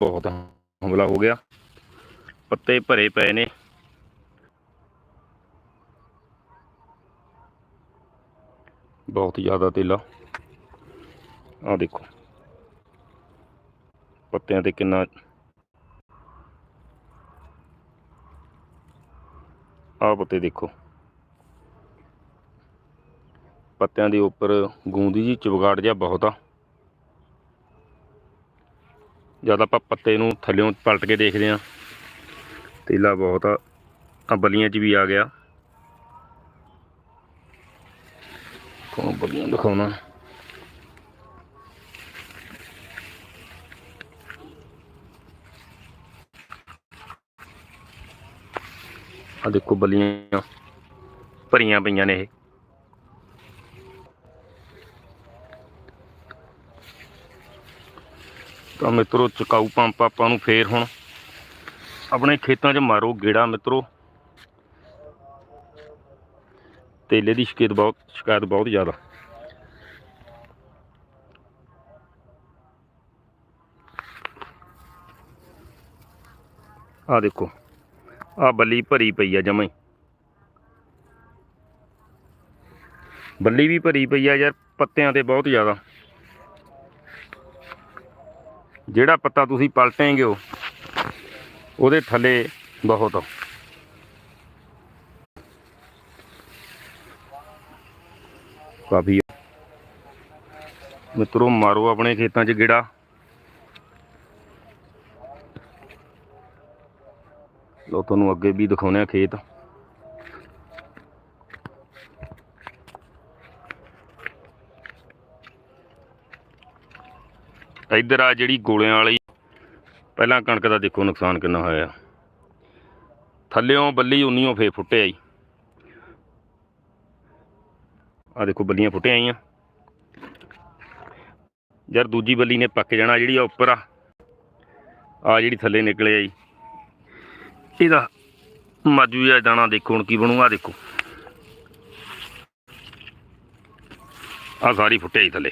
ਬਹੁਤ ਹਮਲਾ ਹੋ ਗਿਆ। ਪੱਤੇ ਭਰੇ ਪਏ ਨੇ। ਬਹੁਤ ਜ਼ਿਆਦਾ ਤੇਲਾ ਆ। ਦੇਖੋ। ਪੱਤਿਆਂ ਤੇ ਕਿੰਨਾ ਆ ਪੱਤੇ ਦੇਖੋ। ਪੱਤਿਆਂ ਦੇ ਉੱਪਰ ਗੂੰਦੀ ਜੀ ਚਿਵਗਾੜ ਜਿਹਾ ਬਹੁਤ ਆ। ਜਦ ਆਪਾਂ ਪੱਤੇ ਨੂੰ ਥੱਲਿਓਂ ਪਲਟ ਕੇ ਦੇਖਦੇ ਆ ਤੇਲਾ ਬਹੁਤ ਆ ਬਲੀਆਂ 'ਚ ਵੀ ਆ ਗਿਆ। ਕੋਣ ਬਲੀਆਂ ਦਿਖਾਉਣਾ। ਆ ਦੇਖੋ ਬਲੀਆਂ ਭਰੀਆਂ ਪਈਆਂ ਨੇ ਇਹ। ਤਾਂ ਮਿੱਤਰੋ ਚਕਾਊ ਪੰਪ ਆਪਾਂ ਨੂੰ ਫੇਰ ਹੁਣ ਆਪਣੇ ਖੇਤਾਂ 'ਚ ਮਾਰੋ ਗੇੜਾ ਮਿੱਤਰੋ। ਤੇਲੇ ਦੀ ਸ਼ਿਕਾਇਤ ਬਹੁਤ ਸ਼ਿਕਾਇਤ ਬਹੁਤ ਜ਼ਿਆਦਾ। ਆ ਦੇਖੋ ਆ ਬੱਲੀ ਭਰੀ ਪਈ ਆ ਜਮਾਂ ਬੱਲੀ ਵੀ ਭਰੀ ਪਈ ਆ ਯਾਰ, ਪੱਤਿਆਂ ਤੇ ਬਹੁਤ ਜ਼ਿਆਦਾ। ਜਿਹੜਾ ਪੱਤਾ ਤੁਸੀਂ ਪਲਟੇਂਗੇ ਉਹ, ਉਹਦੇ ਥੱਲੇ ਬਹੁਤ ਕਾਫੀ ਆ। ਮਿੱਤਰੋ, ਮਾਰੋ ਆਪਣੇ ਖੇਤਾਂ 'ਚ ਗੇੜਾ। ਲੋ ਤੁਹਾਨੂੰ ਅੱਗੇ ਵੀ ਦਿਖਾਉਣੇ ਆ ਖੇਤ। ਇੱਧਰ ਆ ਜਿਹੜੀ ਗੋਲਿਆਂ ਵਾਲੀ। ਪਹਿਲਾਂ ਕਣਕ ਦਾ ਦੇਖੋ ਨੁਕਸਾਨ ਕਿੰਨਾ ਹੋਇਆ। ਥੱਲਿਓਂ ਬੱਲੀ ਉਨੀਓ ਫੇ ਫੁੱਟੇ ਆਈ ਆ ਦੇਖੋ ਬੱਲੀਆਂ ਫੁੱਟੇ ਆਈਆਂ। ਯਾਰ ਦੂਜੀ ਬੱਲੀ ਨੇ ਪੱਕ ਜਾਣਾ ਜਿਹੜੀ ਆ ਉੱਪਰ ਆ। ਆ ਜਿਹੜੀ ਥੱਲੇ ਨਿਕਲੇ ਆਈ ਇਹਦਾ ਮਾਜੂ ਜਿਹਾ ਦਾਣਾ ਦੇਖੋ ਹੁਣ ਕੀ ਬਣੂਗਾ ਦੇਖੋ। ਆ ਸਾਰੀ ਫੁੱਟੇ ਆਈ ਥੱਲੇ।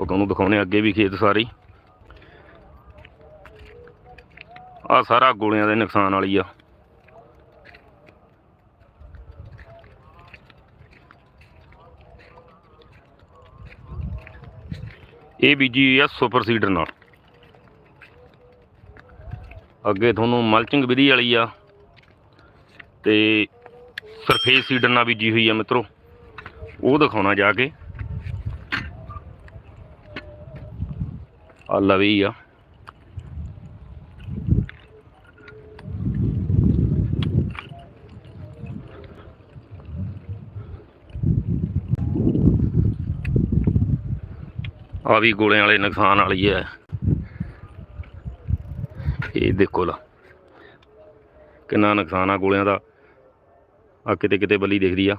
ਲੋਕਾਂ ਤੁਹਾਨੂੰ ਦਿਖਾਉਣੇ ਅੱਗੇ ਵੀ ਖੇਤ ਸਾਰੀ। ਆ ਸਾਰਾ ਗੋਲਿਆਂ ਦੇ ਨੁਕਸਾਨ ਵਾਲੀ ਆ। ਇਹ ਬੀਜੀ ਆ ਸੁਪਰ ਸੀਡਰ ਨਾਲ। ਅੱਗੇ ਤੁਹਾਨੂੰ ਮਲਚਿੰਗ ਵਿਧੀ ਵਾਲੀ ਆ ਤੇ ਸਰਫੇਸ ਸੀਡਰ ਨਾਲ ਬੀਜੀ ਹੋਈ ਆ ਮਿੱਤਰੋ। ਉਹ ਦਿਖਾਉਣਾ ਜਾ ਕੇ। ਆ ਲਵੀ ਆ। ਆ ਵੀ ਗੋਲਿਆਂ ਵਾਲੇ ਨੁਕਸਾਨ ਵਾਲੀ ਹੈ ਇਹ ਦੇਖੋ ਲਾ, ਕਿੰਨਾ ਨੁਕਸਾਨ ਆ ਗੋਲਿਆਂ ਦਾ। ਆ ਕਿਤੇ ਕਿਤੇ ਬੱਲੀ ਦਿਖਦੀ ਆ।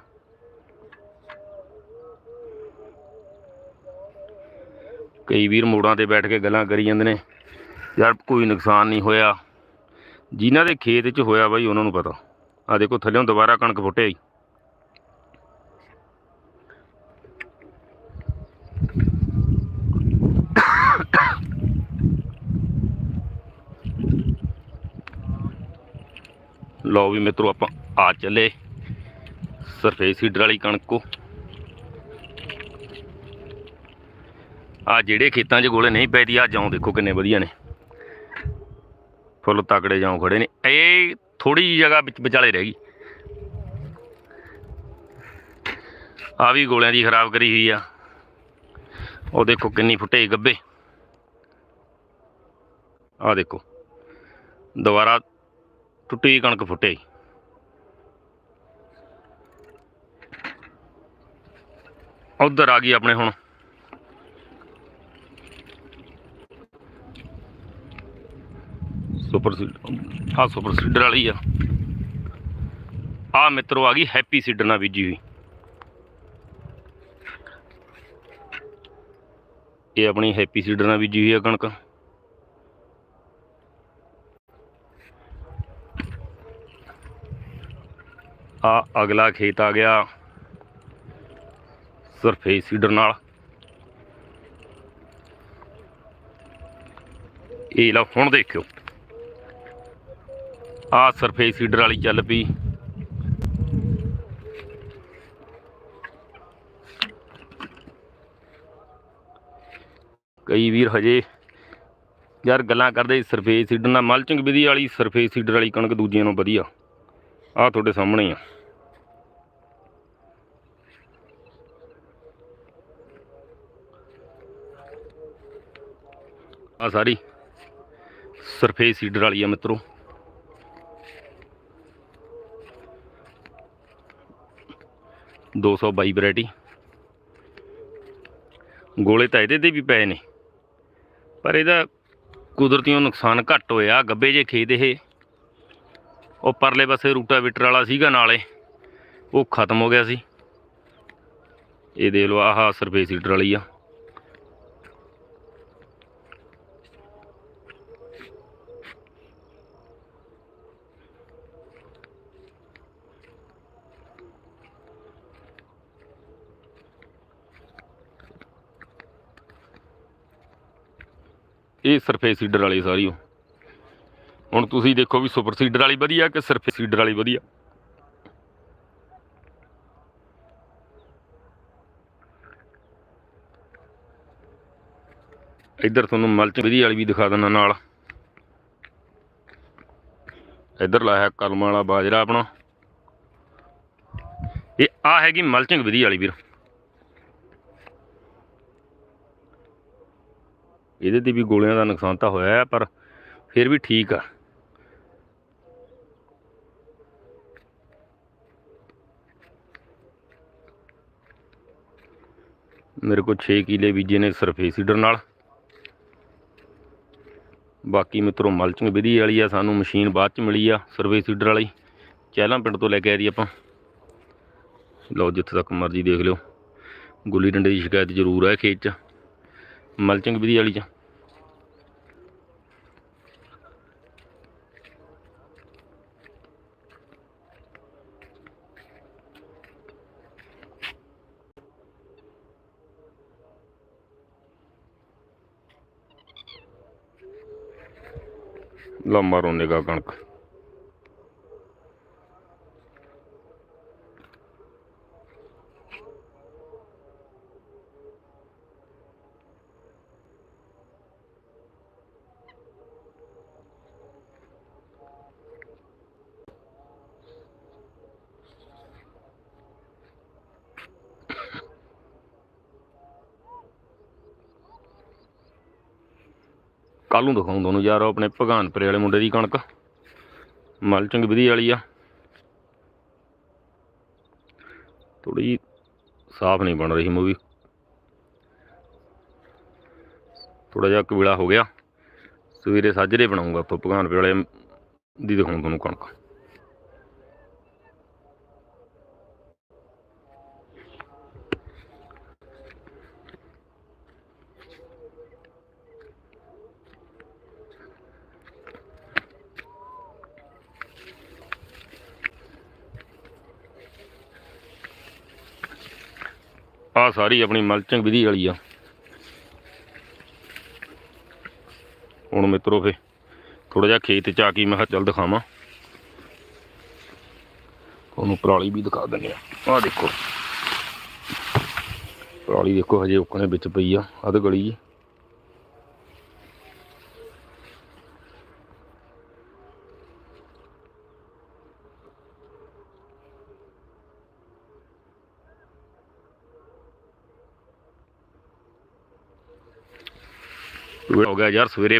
ਕਈ ਵੀਰ ਮੋੜਾਂ ਤੇ ਬੈਠ ਕੇ ਗੱਲਾਂ ਕਰੀ ਜਾਂਦੇ ਨੇ। ਯਾਰ ਕੋਈ ਨੁਕਸਾਨ ਨਹੀਂ ਹੋਇਆ। ਜਿਨ੍ਹਾਂ ਦੇ ਖੇਤ 'ਚ ਹੋਇਆ ਬਾਈ, ਉਹਨਾਂ ਨੂੰ ਪਤਾ। ਆ ਦੇਖੋ, ਥੱਲੇੋਂ ਦੁਬਾਰਾ ਕਣਕ ਫੁੱਟੇ ਆਈ ਲਓ ਵੀ ਮਿੱਤਰੋ, ਆਪਾਂ ਆ ਚੱਲੇ। ਸਰਫੇਸ ਸੀਡਰ ਵਾਲੀ ਕਣਕ ਕੋ। ਆ ਜਿਹੜੇ ਖੇਤਾਂ 'ਚ ਗੋਲੇ ਨਹੀਂ ਪੈਦੀ, ਆ ਜਾਉ ਦੇਖੋ ਕਿੰਨੇ ਵਧੀਆ ਨੇ। ਫੁੱਲ ਤਕੜੇ ਜਾਉ ਖੜੇ ਨੇ। ਇਹ ਥੋੜੀ ਜਿਹੀ ਜਗ੍ਹਾ ਵਿੱਚ ਵਿਚਾਲੇ ਰਹਿ ਗਈ। ਆ ਵੀ ਗੋਲਿਆਂ ਦੀ ਖਰਾਬ ਕਰੀ ਹੋਈ ਆ। ਉਹ ਦੇਖੋ ਕਿੰਨੀ ਫੁੱਟੇ ਗੱਬੇ। ਆ ਦੇਖੋ। ਦੁਬਾਰਾ ਟੁੱਟੀ ਕਣਕ ਫੁੱਟੇ। ਉਧਰ ਆ ਗਈ ਆਪਣੇ ਹੁਣ। ਸੁਪਰ ਸੀਡ ਆ ਸੁਪਰ ਸੀਡਰ ਵਾਲੀ ਆ। ਆ ਮਿੱਤਰੋ ਆ ਗਈ ਹੈਪੀ ਸੀਡਰ ਨਾਲ ਬੀਜੀ ਹੋਈ। ਇਹ ਆਪਣੀ ਹੈਪੀ ਸੀਡਰ ਨਾਲ ਬੀਜੀ ਹੋਈ ਆ ਕਣਕ। ਆ ਅਗਲਾ ਖੇਤ ਆ ਗਿਆ ਸਰਫੇਸ ਸੀਡਰ ਨਾਲ। ਇਹ ਲਓ ਹੁਣ ਦੇਖਿਓ। ਆ ਸਰਫੇਸ ਸੀਡਰ ਵਾਲੀ ਚੱਲ ਪਈ। ਕਈ ਵੀਰ ਹਜੇ ਯਾਰ ਗੱਲਾਂ ਕਰਦੇ ਸਰਫੇਸ ਸੀਡਰ ਨਾਲ। ਮਲਚਿੰਗ ਵਿਧੀ ਵਾਲੀ ਸਰਫੇਸ ਸੀਡਰ ਵਾਲੀ ਕਣਕ ਦੂਜਿਆਂ ਨੂੰ ਵਧੀਆ। ਆ ਤੁਹਾਡੇ ਸਾਹਮਣੇ ਹੀ ਆ। ਆ ਸਾਰੀ ਸਰਫੇਸ ਸੀਡਰ ਵਾਲੀ ਆ ਮਿੱਤਰੋ। ਦੋ ਸੌ ਬਾਈ ਵੈਰਾਈਟੀ। ਗੋਲੇ ਤਾਂ ਇਹਦੇ ਤੇ ਵੀ ਪਏ ਨੇ। ਪਰ ਇਹਦਾ ਕੁਦਰਤੀਓ ਨੁਕਸਾਨ ਘੱਟ ਹੋਇਆ, ਗੱਬੇ ਜੇ ਖੇਤ ਇਹ। ਉਹ ਪਰਲੇ ਪਾਸੇ ਰੂਟਾਵੀਟਰ ਵਾਲਾ ਸੀਗਾ ਨਾਲੇ, ਉਹ ਖਤਮ ਹੋ ਗਿਆ ਸੀ। ਇਹ ਦੇਖ ਲਓ, ਆਹ ਸਰਫੇਸ ਸੀਡਰ ਵਾਲੀ ਆ। ਇਹ ਸਰਫੇਸ ਸੀਡਰ ਵਾਲੀ ਸਾਰੀ ਉਹ। ਹੁਣ ਤੁਸੀਂ ਦੇਖੋ ਵੀ ਸੁਪਰ ਸੀਡਰ ਵਾਲੀ ਵਧੀਆ ਕਿ ਸਰਫੇਸ ਸੀਡਰ ਵਾਲੀ ਵਧੀਆ? ਇੱਧਰ ਤੁਹਾਨੂੰ ਮਲਚ ਵਿਧੀ ਵਾਲੀ ਵੀ ਦਿਖਾ ਦਿੰਦਾ ਨਾਲ। ਇੱਧਰ ਲਾਇਆ ਕਰਮ ਵਾਲਾ ਬਾਜਰਾ ਆਪਣਾ। ਇਹ ਆ ਹੈਗੀ ਮਲਚਿੰਗ ਵਿਧੀ ਵਾਲੀ ਵੀਰ। ਇਹਦੇ ਤੇ ਵੀ ਗੋਲਿਆਂ ਦਾ ਨੁਕਸਾਨ ਤਾਂ ਹੋਇਆ ਹੈ ਪਰ ਫਿਰ ਵੀ ਠੀਕ ਆ। ਮੇਰੇ ਕੋਲ 6 ਕਿਲੇ ਬੀਜੇ ਨੇ ਸਰਫੇਸ ਸੀਡਰ ਨਾਲ। ਬਾਕੀ ਮਿੱਤਰੋ, ਮਲਚਿੰਗ ਵਿਧੀ ਵਾਲੀ ਆ, ਸਾਨੂੰ ਮਸ਼ੀਨ ਬਾਅਦ ਚ ਮਿਲੀ ਆ, ਸਰਫੇਸ ਸੀਡਰ ਵਾਲੀ। ਚਹਿਲਾਂ ਪਿੰਡ ਤੋਂ ਲੈ ਕੇ ਆਏ ਜੀ ਆਪਾਂ। ਲਓ ਜਿੱਥੇ ਤੱਕ ਮਰਜ਼ੀ ਦੇਖ ਲਿਓ। ਗੁੱਲੀ ਡੰਡੇ ਦੀ ਸ਼ਿਕਾਇਤ ਜ਼ਰੂਰ ਹੈ ਖੇਤ ਚ। ਮਲਚਿੰਗ ਵਿਧੀ ਵਾਲੀ ਚ। ਲਾ ਮਾਰੋ ਕਣਕ। ਕੱਲ ਨੂੰ ਦਿਖਾਉਂ ਤੁਹਾਨੂੰ ਯਾਰ ਉਹ ਆਪਣੇ ਭਗਾਨਪੁਰੇ ਵਾਲੇ ਮੁੰਡੇ ਦੀ ਕਣਕ। ਮਲਚਿੰਗ ਵਿਧੀ ਵਾਲੀ ਆ। ਥੋੜੀ ਸਾਫ਼ ਨਹੀਂ ਬਣ ਰਹੀ ਮੂਵੀ। ਥੋੜਾ ਜਿਹਾ ਕਬੀਲਾ ਹੋ ਗਿਆ। ਸਵੇਰੇ ਸਾਜਰੇ ਬਣਾਉਂਗਾ ਆਪਾਂ ਭਗਾਨਪੁਰੇ ਵਾਲੇ ਦੀ ਦਿਖਾਉਂ ਤੁਹਾਨੂੰ ਕਣਕ। ਆ ਸਾਰੀ ਆਪਣੀ ਮਲਚਿੰਗ ਵਿਧੀ ਵਾਲੀ ਆ। ਹੁਣ ਮਿੱਤਰੋ ਫੇ ਥੋੜਾ ਜਿਹਾ ਖੇਤ ਚ ਆ ਕੇ ਮੈਂ ਕਿਹਾ ਚੱਲ ਦਿਖਾਵਾਂ। ਤੁਹਾਨੂੰ ਪਰਾਲੀ ਵੀ ਦਿਖਾ ਦਿੰਦੇ ਆ। ਆ ਦੇਖੋ। ਪਰਾਲੀ ਦੇਖੋ ਹਜੇ ਉੱਕਣੇ ਵਿੱਚ ਪਈ ਆ, ਅੱਧ ਗਲੀ ਜੀ। ਹੋ ਗਿਆ ਯਾਰ ਸਵੇਰੇ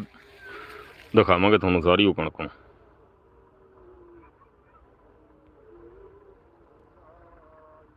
ਦਿਖਾਵਾਂਗੇ ਤੁਹਾਨੂੰ ਸਾਰੀ ਉਹ ਕਣਕ ਨੂੰ